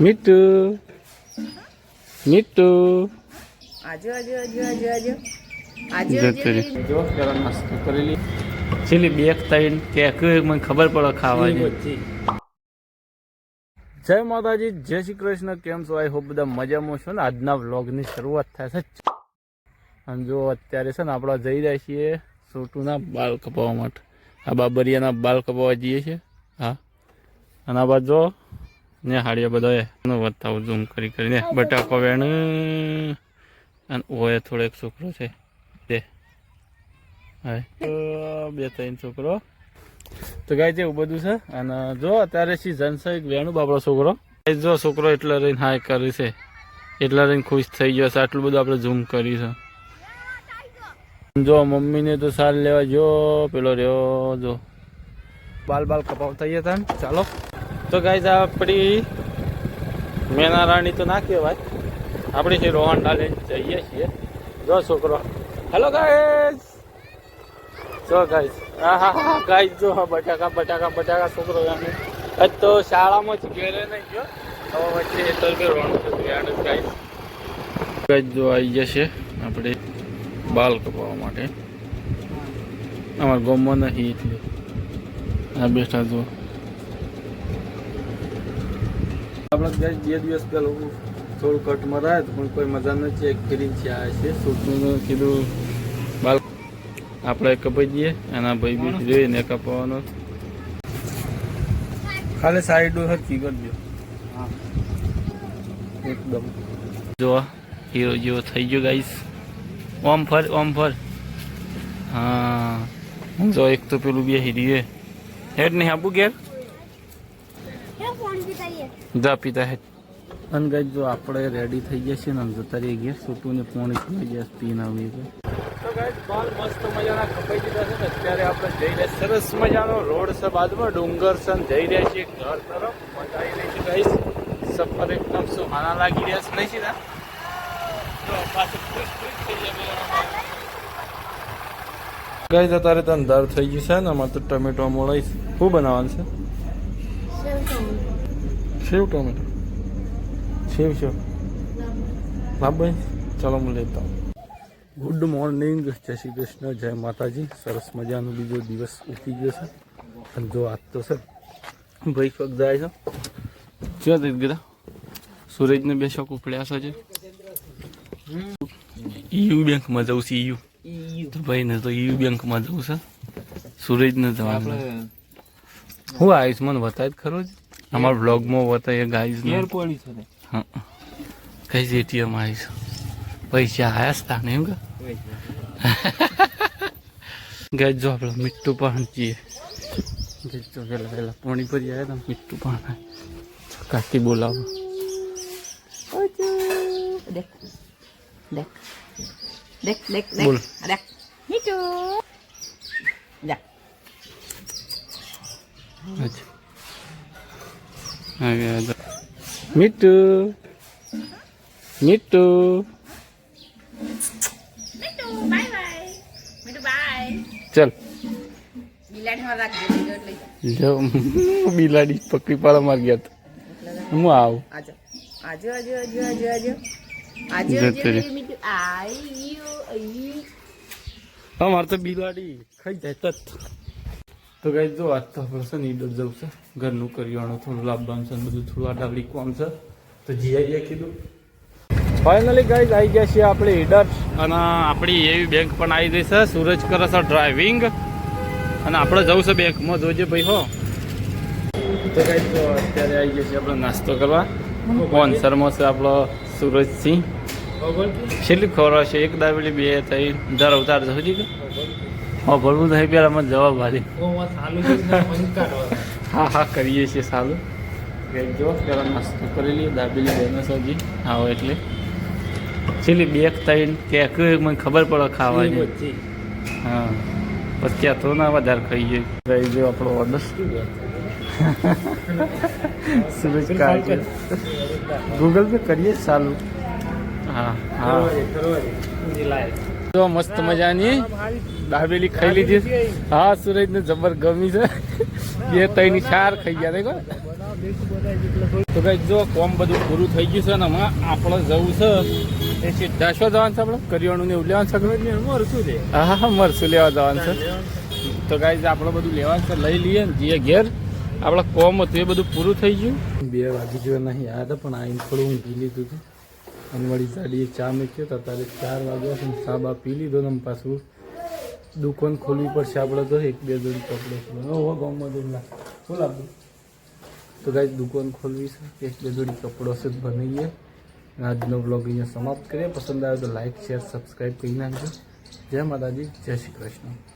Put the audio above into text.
મીઠુ મીઠુ આજો આજો આજો આજો આજો. જય માતાજી જય શ્રી કૃષ્ણ. કેમ છો? આઈ હોપ બધા મજામાં છો ને? આજના વ્લોગની શરૂઆત થાય છે. અને જો અત્યારે છે ને આપણે જઈ રહ્યા છીએ સોટુના બાલ કપાવવા માટે. આ બાબરિયાના બાલ કપાવવા જઈએ છીએ. હા. અને આ બાજુ જો ને હાડીએ બધા એનો બતાવું ઝૂમ કરી કરીને. બટાકો વેણ અને ઓએ થોડો એક છોકરો છે. તો બે ત્રણ છોકરો. તો ગાય છે એવું બધું છે. અને જો અત્યારે સિઝન છે એક વેણું બાપડો છોકરો. જો છોકરો એટલા રહીને હાય કરી છે. એટલા રહીને ખુશ થઈ ગયો છે. આટલું બધું આપણે ઝૂમ કરી છે. જો મમ્મીને તો સાર લેવા જો, પેલો રહ્યો, જો. બાલ બાલ કપાવતા હતા ને. ચાલો. તો ગાઈઝ આપણી મેના રાણી તો ના કહેવાય. આપણે છે રોહન ડાલે, જઈએ છીએ. જો છોકરો. હેલો ગાઈઝ જો ગાઈઝ હા હા હા ગાઈઝ જો હા બટાકા બટાકા બટાકા છોકરો આને. આજ તો શાળામાં જ ઘેરે નહીં ગયો. હવે વચ્ચે જો આવી જશે આપણે બાલ કપાવવા માટે. અમારા નહીં એટલે. આ બેઠા જો. આપણે ગાઈસ બે દિવસ પહેલા થોડું કટમાં રહ્યા તો પણ કોઈ મજા નથી એક કરીને છે આ છે. છોકરીનું કીધું બાલ આપણે કપાઈ દઈએ એના ભાઈ બી જોઈએ ને કપાવવાનો ખાલી સાઈડ હરકી કરજો. એકદમ. જો હીરો જેવો થઈ ગયો ગાઈસ. ઓમ ફર ઓમ ફર. હા. જો એક તો પેલું બે હીરી હેડ નહીં આપું ઘેર? જા પિતા હેડ અને ગાઈસ જો આપણે રેડી થઈ ગયા છીએ ને જતા રહીએ ઘેર. છોટું ને પોણી થઈ ગયા પીને આવીએ તો તો ગાઈસ બાલ મસ્ત મજાના દીધા છે ને અત્યારે આપણે જઈ રહ્યા સરસ મજાનો રોડ છે બાજુમાં ડુંગર છે ને જઈ રહ્યા છીએ ઘર તરફ. મજા આવી રહી છે ગાઈસ. સફર એકદમ સુહાના લાગી રહ્યા છે નહીં સીધા? તો પાછું ખુશ ખુશ થઈ જાય ગાઈસ અત્યારે તને અંધાર થઈ ગયું છે ને અમારે તો ટમેટો મોળાઈશ શું બનાવવાનું છે? સેવ ટોમેટો? સેવ સેવ ભાઈ ચાલો હું લેતા ગુડ મોર્નિંગ જય શ્રી કૃષ્ણ જય માતાજી. સરસ મજાનો બીજો દિવસ ઉઠી ગયો છે. અને જો આજ તો છે ભાઈ શોખ જાય છે. ક્યાં થઈ ગયા સુરજને બે શોખ ઉપડ્યા છે ઈયુ બેંકમાં જવું છે ઈયુ તો ભાઈને તો ઈયુ બેંકમાં જવું છે. સુરજને જવાનું હું આયુષ મને બતાય જ ખરો જ. અમારા બ્લોગમાં બતાય ગાઈઝ હા. કઈ એટીએમ આવીશ. પૈસા આયા હતા ને એમ કે? ગાઈઝ જો આપણે મીઠું પાણી છીએ. જો પેલા પેલા પાણી ભરી આવ્યા હતા મીઠું પાણી કાકી બોલાવો. દેખ. દેખ. દેખ દેખ બોલ. દેખ. દેખ દેખ. અચ્છા. હા ગયા જો. મીઠું મીઠું મીઠુ બાય બાય મીઠુ બાય ચલ બિલાડી માં રાખજો બીજો એટલે જો બિલાડી પકડી પાડવા માર ગયા તો હું આવું આજો આજો આજો આજો આજો આજો આજો જતો આજો રહ્યો. મીઠુ આઈ આઈ હા મારે તો બિલાડી ખાઈ જાય તત તો ગાઈ જો આજ તો આપણે છે ને ઈડર જવું છે. ઘરનું કરિયાણું થોડું લાભવાનું છે બધું થોડું આડાવડી કોમ છે. તો જી આવીએ કીધું. ફાઇનલી ગાઈઝ આવી ગયા છીએ આપણે ઈડર. અને આપણી એવી બેંક પણ આવી ગઈ છે સુરજ કરે છે ડ્રાઇવિંગ અને આપણે જવું છે બેંકમાં જોજે ભાઈ હો. તો ગાઈઝ જો અત્યારે આવી ગયા છીએ આપણે નાસ્તો કરવા. સ્પોન્સરમાં છે આપણો સુરજસિંહ. છેલ્લી ખબર છે એક દાવેલી બે થઈ. દર અવતાર ગયો હા ભરવું થાય પેલા મને જવાબ આલી હા હા કરીએ છીએ સારું જો પેલા નાસ્તો કરી લઈએ દાબેલી બેનો સબ્જી. આવો એટલે. છેલ્લી બે ત્રણ કે કઈ મને ખબર પડે ખાવાની. હા. પછી આ તો ના વધારે ખાઈએ. રહી જો આપણો ઓર્ડર સૂરજ કાઢે ગૂગલ પે કરીએ સારું હા હા. જો મસ્ત મજાની. દાબેલી ખાઈ લીધી હા સુરજ ને જબર ગમી છે. બે ત્રણ ચાર ખાઈ ગયા દેખો. તો કઈ જો કોમ બધું પૂરું થઈ ગયું છે ને હમણાં આપણે જવું છે. એ સીધા શું જવાનું છે આપણે? કરિયાણું ને એવું લેવાનું છે મરશું હા હા મરસું લેવા જવાનું છે? તો ગાઈઝ આપણે બધું લેવાનું છે લઈ લઈએ ને જઈએ ઘેર. આપણે કોમ હતું એ બધું પૂરું થઈ ગયું. બે વાગી ગયો નહીં યાદ પણ આઈને થોડું હું પી લીધું હતું. અને વળી ગાડીએ ચા મૂક્યો તો તારે ચાર વાગ્યા ચા બા પી લીધો ને પાછું. દુકાન ખોલવી પડશે આપણે તો એક બે જોડી કપડો ખોલવા. હો ગામમાં જઈને લા. બોલ આપણું તો કાંઈ દુકાન ખોલવી છે. એક બે જોડી કપડો છે બનાવીએ. આજનો બ્લોગ અહીંયા સમાપ્ત કરીએ. પસંદ આવે તો લાઈક શેર સબસ્ક્રાઈબ કરી નાખજો. જય માતાજી. જય શ્રી કૃષ્ણ.